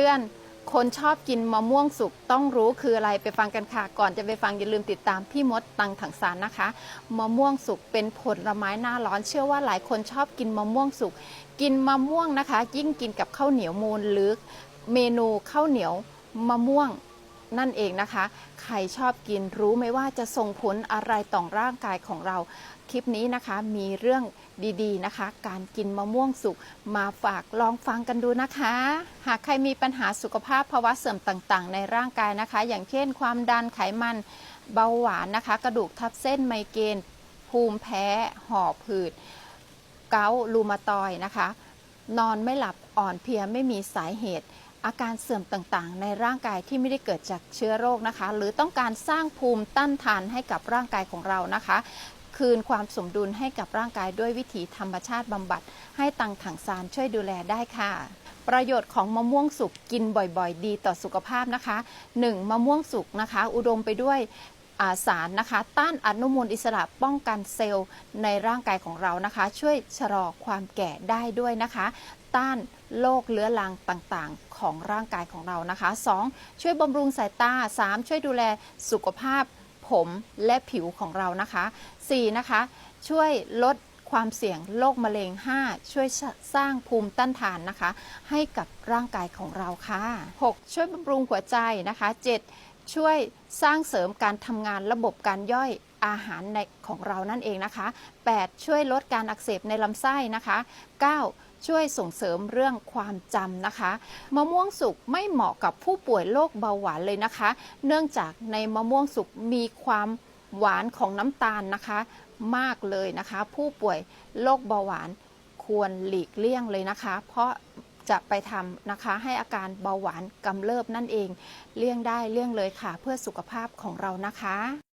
เตือน คนชอบกินมะม่วงสุกต้องรู้คืออะไรไปฟังกันค่ะ ก่อนจะไปฟังอย่าลืมติดตามพี่มดตังถังสารนะคะ มะม่วงสุกเป็นผลไม้หน้าร้อนเชื่อว่าหลายคนชอบกินมะม่วงสุก กินมะม่วงนะคะ ยิ่งกินกับข้าวเหนียวมูนหรือเมนูข้าวเหนียวมะม่วง นั่นเองนะคะ ใครชอบกินรู้ไหมว่าจะส่งผลอะไรต่อร่างกายของเรา คลิปนี้นะคะมีเรื่องดีๆนะคะ การกินมะม่วงสุกมาฝากลองฟังกันดูนะคะ หากใครมีปัญหาสุขภาพภาวะเสื่อมต่างๆ ในร่างกายนะคะ อย่างเช่น ความดันไขมันเบาหวานนะคะ กระดูกทับเส้นไมเกรนภูมิแพ้หอบหืด เกาต์รูมาตอยนะคะ นอนไม่หลับอ่อนเพลียไม่มีสาเหตุ อาการเสื่อมต่างๆ ในร่างกายที่ไม่ได้เกิดจากเชื้อโรคนะคะ หรือต้องการสร้างภูมิต้านทานให้กับร่างกายของเรานะคะ คืนความสมดุลให้กับร่างกายด้วยวิถีธรรมชาติบำบัด ให้ตังถังซานช่วยดูแลได้ค่ะประโยชน์ของมะม่วงสุกกินบ่อยๆ ดีต่อสุขภาพนะคะ 1. มะม่วงสุกนะคะ อุดมไปด้วยาสารนะคะ ต้านอนุมูลอิสระป้องกันเซลล์ในร่างกายของเรานะคะ ช่วยชะลอความแก่ได้ด้วยนะคะ ต้านโรคเรื้อรังต่างๆ ของร่างกายของเรานะคะ 2. ช่วยบำรุงสายตา 3. ช่วยดูแลสุขภาพผมและผิวของเรานะคะ 4. นะคะ ช่วยลดความเสี่ยงโรคมะเร็ง 5. ช่วยสร้างภูมิต้านทานนะคะ ให้กับร่างกายของเราค่ะ 6. ช่วยบำรุงหัวใจนะคะ 7. ช่วยสร้างเสริมการทำงานระบบการย่อยอาหารในของเรานั่นเองนะคะ 8. ช่วยลดการอักเสบในลำไส้นะคะ 9. ช่วยส่งเสริมเรื่องความจำนะคะ มะม่วงสุกไม่เหมาะกับผู้ป่วยโรคเบาหวานเลยนะคะ เนื่องจากในมะม่วงสุกมีความหวานของน้ำตาลนะคะ มากเลยนะคะ ผู้ป่วยโรคเบาหวานควรหลีกเลี่ยงเลยนะคะ เพราะจะไปทำนะคะให้อาการเบาหวานกำเริบนั่นเอง เลี่ยงได้เลี่ยงเลยค่ะ เพื่อสุขภาพของเรานะคะ